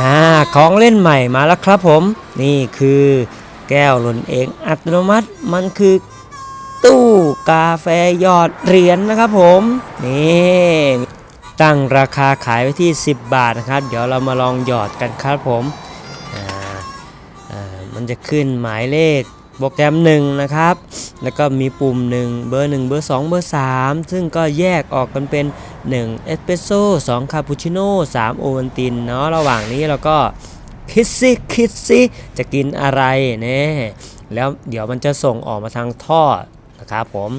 อ่าของเล่นใหม่มาแล้วครับผม นี่คือแก้วหล่นเองอัตโนมัติมันคือตู้กาแฟยอดเหรียญนะครับผม นี่ตั้งราคาขายไว้ที่ 10 บาทนะครับ เดี๋ยวเรามาลองหยอดกันครับผม มันจะขึ้นหมายเลข โปรแกรมหนึ่งนะครับ แล้วก็มีปุ่ม 1 เบอร์ 1 เบอร์ 2 เบอร์ 3 ซึ่งก็แยกออกกันเป็น1เอสเปรสโซ่2คาปูชิโน่3โอวัลตินเนาะระหว่างนี้เราก็คิดซิคิดซิจะกินอะไรเนี่ยแล้วเดี๋ยวมันจะส่งออกมาทางท่อนะครับผม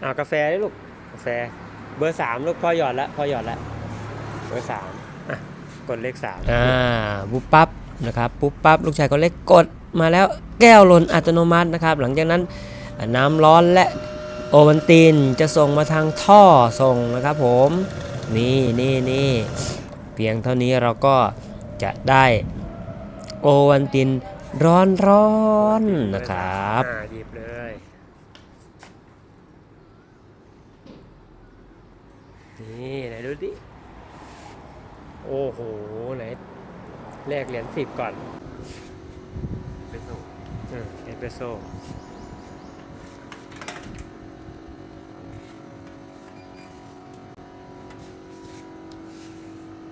เอากาแฟด้วยลูกกาแฟเบอร์3ลูกพ่อหยอดแล้วพ่อหยอดแล้วเบอร์3อะกดเลข3อ่าปุ๊บปั๊บนะครับปุ๊บปั๊บลูกชายก็เลขกด มาแล้วแก้วหล่นอัตโนมัตินะครับ หลังจากนั้นน้ำร้อนและโอวันตินจะส่งมาทางท่อส่งนะครับผมนี่นี่นี่เพียงเท่านี้เราก็จะได้โอวันตินร้อนร้อนๆนะครับหยิบเลยนี่ไหนดูดิโอ้โหไหนแลกเหรียญสิบก่อน เอสเปรสโซ่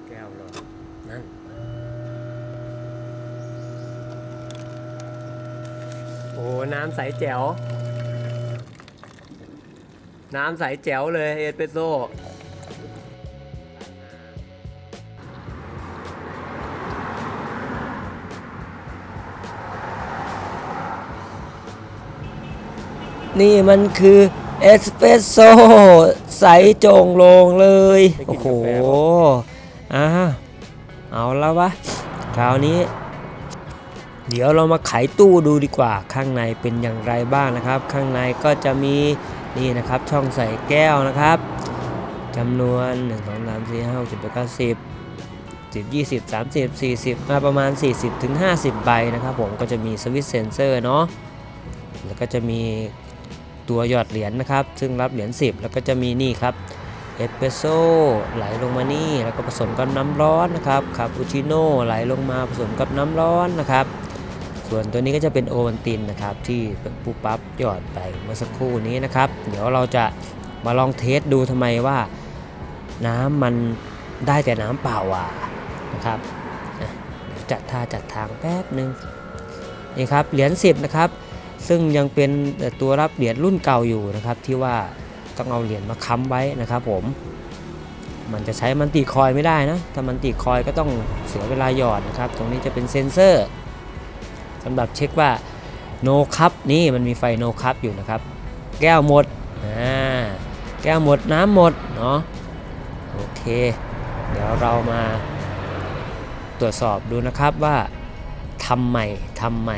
แก้วเลยนั่นโอ้น้ำใสแจ๋ว น้ำใสแจ๋วเลยเอสเปรสโซ่ นี่มันคือเอสเปรสโซ่ใสโจงโลงเลยได้กินโอ้โหกาแฟปะอ่าเอาแล้ววะ คราวนี้ เดี๋ยวเรามาไขตู้ดูดีกว่า ข้างในเป็นอย่างไรบ้างนะครับ ข้างในก็จะมีนี่นะครับช่องใส่แก้วนะครับจำนวน 1 2 3 4 5 6 7 8 9 10 10 20 30 40มาประมาณ 40 ถึง 50 ใบนะครับผมก็จะมีสวิตช์เซนเซอร์เนาะแล้วก็จะมี ตัวหยอดเหรียญนะครับ ซึ่งรับเหรียญ10 แล้วก็จะมีนี่ครับเอสเปรสโซ่ไหลลงมานี่แล้วก็ผสมกับน้ำร้อนนะครับคาปูชิโน่ไหลลงมาผสมกับน้ำร้อนนะครับ ส่วนตัวนี้ก็จะเป็นโอวัลตินนะครับ ที่ปูปั๊บหยอดไปเมื่อสักครู่นี้นะครับ เดี๋ยวเราจะมาลองเทสดูทำไมว่าน้ำมันได้แต่น้ำเปล่าอะนะครับจัดท่าจัดทางแป๊บหนึ่งนี่ครับเหรียญ10นะครับ ซึ่งยังเป็นตัวรับเหรียญรุ่นเก่าอยู่นะครับที่ว่าต้องเอาเหรียญมาค้ำไว้นะครับผม มันจะใช้มันติคอยไม่ได้นะ ถ้ามันติคอยก็ต้องเสียเวลาหยอดนะครับ ตรงนี้จะเป็นเซ็นเซอร์สำหรับเช็คว่า no cup นี่มันมีไฟ no cup อยู่นะครับ แก้วหมดอ่าแก้วหมดน้ำหมดเนาะโอเค เดี๋ยวเรามาตรวจสอบดูนะครับว่าทำไมทำไม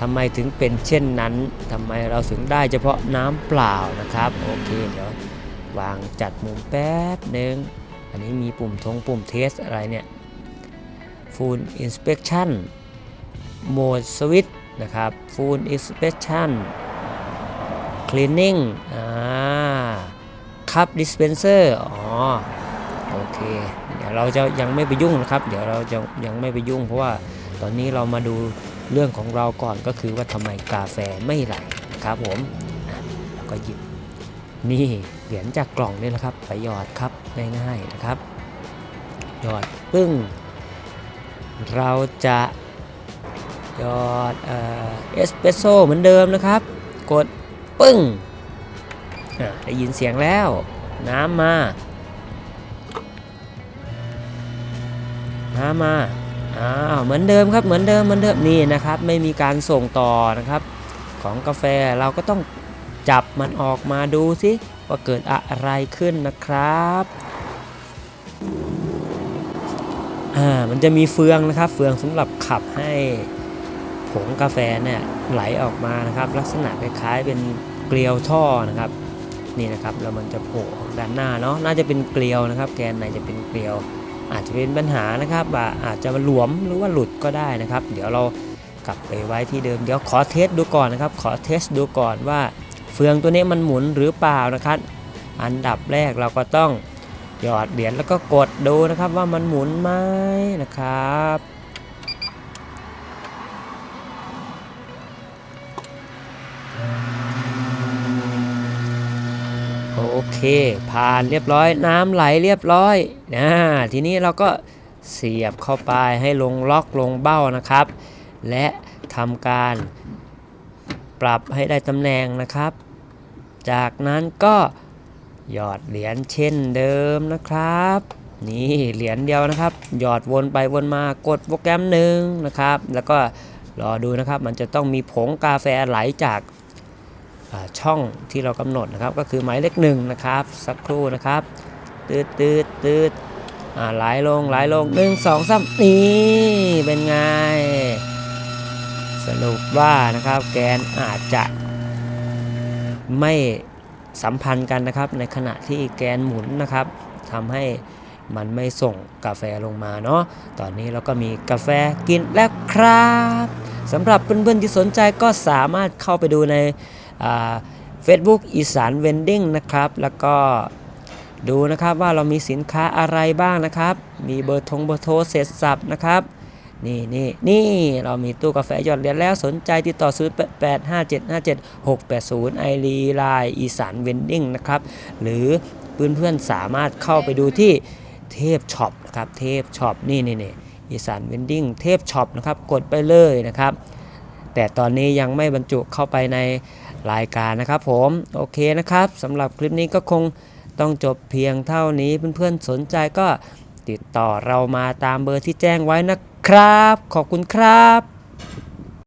ทำไมถึงเป็นเช่นนั้นทำไมเราถึงได้เฉพาะน้ำเปล่านะครับ โอเค เดี๋ยววางจัดมุมแป๊บหนึ่งอันนี้มีปุ่มทงปุ่มเทสอะไรเนี่ย Full Inspection Mode Switch นะครับ Full Inspection Cleaning อ่า Cup Dispenser อ๋อ โอเคเดี๋ยวเราจะยังไม่ไปยุ่งนะครับ เดี๋ยวเราจะยังไม่ไปยุ่ง เพราะว่าตอนนี้เรามาดู เรื่องของเราก่อนก็คือว่าทำไมกาแฟไม่ไหลครับผมก็หยิบนี่เหรียญจากกล่องนี่แหละครับไปหยอดครับง่ายๆนะครับ หยอดปึ้ง เราจะหยอดเอสเปรสโซ่เหมือนเดิมนะครับ กดปึ้งได้ยินเสียงแล้ว น้ำมา น้ำมา อ้าเหมือนเดิมครับเหมือนเดิมเหมือนเดิมนี่นะครับ ไม่มีการส่งต่อนะครับ ของกาแฟเราก็ต้องจับมันออกมาดูสิว่าเกิดอะไรขึ้นนะครับอ่ามันจะมีเฟืองนะครับ เฟืองสำหรับขับให้ผงกาแฟเนี่ยไหลออกมานะครับ ลักษณะคล้ายๆเป็นเกลียวท่อนะครับนี่นะครับแล้วมันจะโผล่ด้านหน้าเนาะน่าจะเป็นเกลียวนะครับ แกนในจะเป็นเกลียว อาจจะเป็นปัญหานะครับว่าอาจจะหลวมหรือว่าหลุดก็ได้นะครับ เดี๋ยวเรากลับไปไว้ที่เดิมเดี๋ยวขอเทสดูก่อนนะครับ ขอเทสดูก่อนว่าเฟืองตัวนี้มันหมุนหรือเปล่านะครับ อันดับแรกเราก็ต้องหยอดเหรียญแล้วก็กดดูนะครับว่ามันหมุนไหมนะครับ เค ผ่านเรียบร้อยน้ำไหลเรียบร้อยนะทีนี้เราก็เสียบเข้าไปให้ลงล็อกลงเบ้านะครับ และทำการปรับให้ได้ตำแหน่งนะครับ จากนั้นก็หยอดเหรียญเช่นเดิมนะครับ นี่เหรียญเดียวนะครับ หยอดวนไปวนมากดโปรแกรมหนึ่งนะครับ แล้วก็รอดูนะครับมันจะต้องมีผงกาแฟไหลจาก ช่องที่เรากำหนดนะครับ ก็คือหมายเลขหนึ่งนะครับ สักครู่นะครับตืดตืดตืดอ่าไหลลงไหลลงหนึ่งสองสามนี่เป็นไง สรุปว่านะครับแกนอาจจะไม่สัมพันธ์กันนะครับ ในขณะที่แกนหมุนนะครับทำให้มันไม่ส่งกาแฟลงมาเนาะตอนนี้เราก็มีกาแฟกินแล้วครับ สำหรับเพื่อนๆที่สนใจก็สามารถเข้าไปดูในเฟซบุ๊กอีสานเวนดิ้งนะครับ แล้วก็ดูนะครับว่าเรามีสินค้าอะไรบ้างนะครับ มีเบอร์ทงเบอร์โทรเสร็จสับนะครับ นี่นี่นี่เรามีตู้กาแฟหยอดเหรียญแล้วสนใจติดต่อซื้อ 8 5 7 5 7 6 8 0 ไอรีไลน์อีสานเวนดิ้งนะครับ หรือเพื่อนๆสามารถเข้าไปดูที่เทพช็อปนะครับ เทพช็อปนี่นี่นี่ อีสานเวนดิ้งเทพช็อปนะครับกดไปเลยนะครับ แต่ตอนนี้ยังไม่บรรจุเข้าไปในรายการนะครับผมโอเคนะครับสำหรับคลิปนี้ก็คงต้องจบเพียงเท่านี้เพื่อนๆสนใจก็ติดต่อเรามาตามเบอร์ที่แจ้งไว้นะครับ ขอบคุณครับ